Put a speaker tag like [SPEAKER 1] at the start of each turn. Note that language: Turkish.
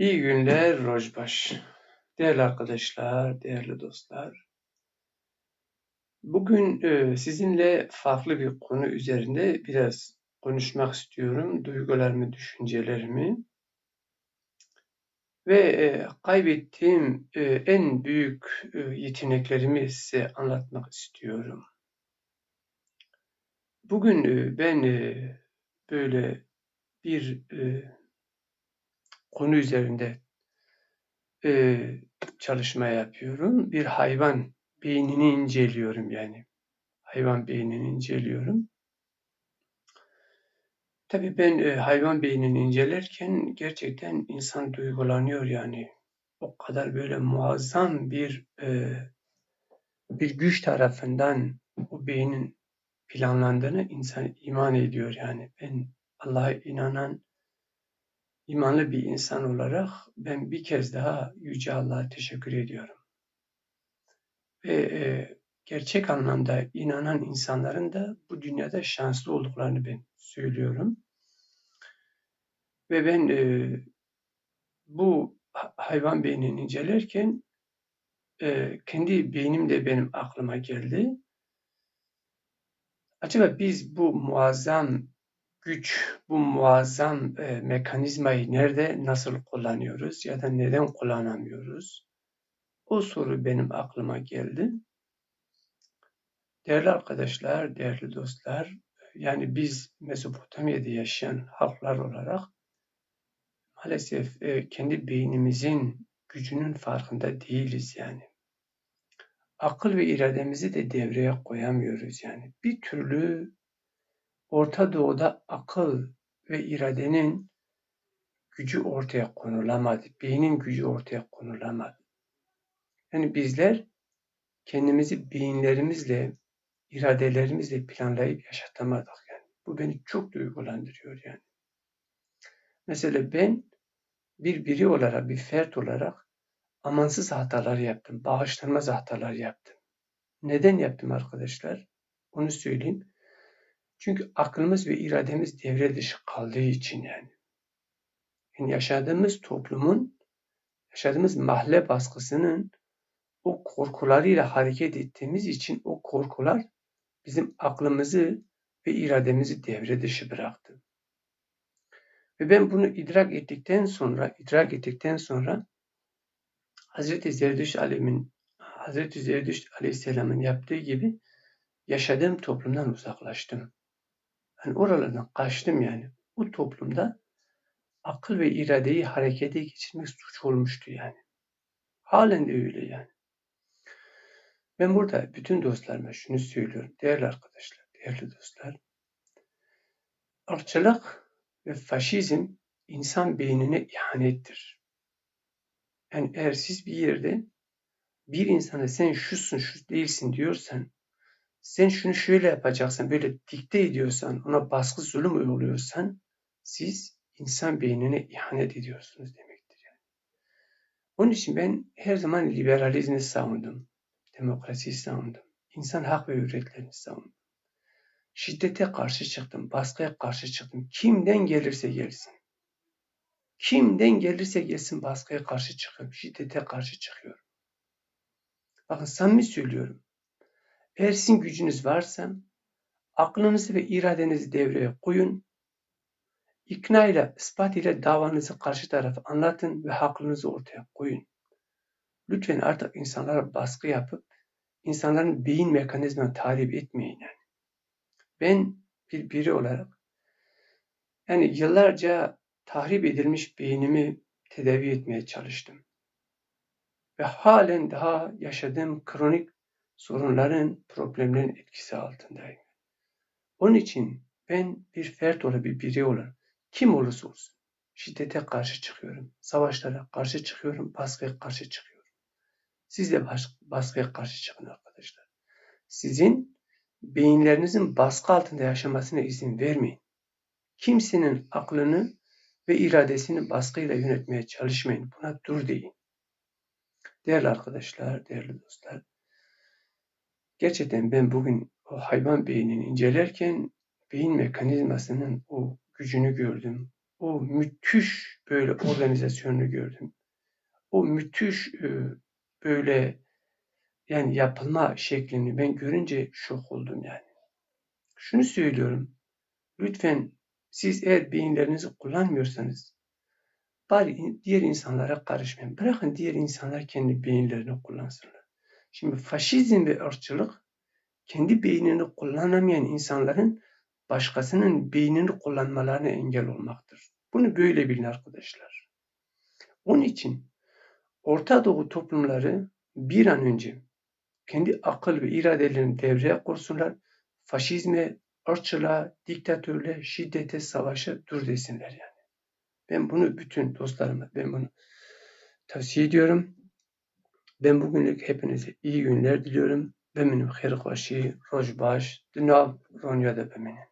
[SPEAKER 1] İyi günler Rojbaş. Değerli arkadaşlar, değerli dostlar. Bugün e, sizinle farklı bir konu üzerinde biraz konuşmak istiyorum. Duygularımı, düşüncelerimi ve e, kaybettiğim e, en büyük yeteneklerimi size anlatmak istiyorum. Bugün ben böyle bir konu üzerinde e, çalışma yapıyorum. Bir hayvan beynini inceliyorum yani. Hayvan beynini inceliyorum. Tabii ben e, hayvan beynini incelerken gerçekten insan duygulanıyor yani. O kadar böyle muazzam bir e, bir güç tarafından o beynin planlandığını insan iman ediyor yani. Ben Allah'a inanan İmanlı bir insan olarak ben bir kez daha Yüce Allah'a teşekkür ediyorum. Ve e, gerçek anlamda inanan insanların da bu dünyada şanslı olduklarını ben söylüyorum. Ve ben e, bu hayvan beynini incelerken e, kendi beynim de benim aklıma geldi. Acaba biz bu muazzam güç, bu muazzam e, mekanizmayı nerede, nasıl kullanıyoruz ya da neden kullanamıyoruz? O soru benim aklıma geldi. Değerli arkadaşlar, değerli dostlar, yani biz Mezopotamya'da yaşayan halklar olarak maalesef e, kendi beynimizin gücünün farkında değiliz yani. Akıl ve irademizi de devreye koyamıyoruz yani. Bir türlü Orta Doğu'da akıl ve iradenin gücü ortaya konulamadı. Beynin gücü ortaya konulamadı. Yani bizler kendimizi beyinlerimizle, iradelerimizle planlayıp yaşatamadık yani. Bu beni çok duygulandırıyor yani. Mesela ben bir biri olarak, bir fert olarak amansız hatalar yaptım. Bağışlanmaz hatalar yaptım. Neden yaptım arkadaşlar? Onu söyleyeyim. Çünkü aklımız ve irademiz devre dışı kaldığı için yani. yani yaşadığımız toplumun, yaşadığımız mahalle baskısının o korkularıyla hareket ettiğimiz için o korkular bizim aklımızı ve irademizi devre dışı bıraktı. Ve ben bunu idrak ettikten sonra, idrak ettikten sonra Hazreti Zerdüşt Alem'in Hazreti Zerdüşt Aleyhisselam'ın yaptığı gibi yaşadığım toplumdan uzaklaştım. Ben oralardan kaçtım yani. Bu toplumda akıl ve iradeyi harekete geçirmek suç olmuştu yani. Halen de öyle yani. Ben burada bütün dostlarıma şunu söylüyorum. Değerli arkadaşlar, değerli dostlar. Irkçılık ve faşizm insan beynine ihanettir. Yani eğer siz bir yerde bir insana sen şusun, şu değilsin diyorsan sen şunu şöyle yapacaksın, böyle dikte ediyorsan, ona baskı zulüm uyguluyorsan siz insan beynine ihanet ediyorsunuz demektir. Yani. Onun için ben her zaman liberalizmi savundum. Demokrasiyi savundum. İnsan hak ve hürriyetlerini savundum. Şiddete karşı çıktım, baskıya karşı çıktım. Kimden gelirse gelsin. Kimden gelirse gelsin baskıya karşı çıkıyorum, şiddete karşı çıkıyorum. Bakın samimi söylüyorum. Eğer sizin gücünüz varsa aklınızı ve iradenizi devreye koyun. İkna ile, ispat ile davanızı karşı tarafa anlatın ve haklınızı ortaya koyun. Lütfen artık insanlara baskı yapıp insanların beyin mekanizmanı tahrip etmeyin yani. Ben bir biri olarak yani yıllarca tahrip edilmiş beynimi tedavi etmeye çalıştım. Ve halen daha yaşadığım kronik sorunların, problemlerin etkisi altındayım. Onun için ben bir fert olarak, bir birey olarak kim olursa olsun şiddete karşı çıkıyorum. Savaşlara karşı çıkıyorum, baskıya karşı çıkıyorum. Siz de baskıya karşı çıkın arkadaşlar. Sizin beyinlerinizin baskı altında yaşamasına izin vermeyin. Kimsenin aklını ve iradesini baskıyla yönetmeye çalışmayın. Buna dur deyin. Değerli arkadaşlar, değerli dostlar, Gerçekten ben bugün o hayvan beynini incelerken beyin mekanizmasının o gücünü gördüm. o müthiş böyle organizasyonunu gördüm. O müthiş e, böyle yani yapılma şeklini ben görünce şok oldum yani. Şunu söylüyorum. Lütfen siz eğer beyinlerinizi kullanmıyorsanız bari diğer insanlara karışmayın. Bırakın diğer insanlar kendi beyinlerini kullansınlar. Şimdi faşizm ve ırkçılık kendi beynini kullanamayan insanların başkasının beynini kullanmalarına engel olmaktır. Bunu böyle bilin arkadaşlar. Onun için Orta Doğu toplumları bir an önce kendi akıl ve iradelerini devreye kursunlar. Faşizme, ırkçılığa, diktatörle, şiddete, savaşa dur desinler yani. Ben bunu bütün dostlarıma ben bunu tavsiye ediyorum. Ben bugünlük hepinize iyi günler diliyorum. Benim herkaşi, rojbaş, dünav, ronya da benim.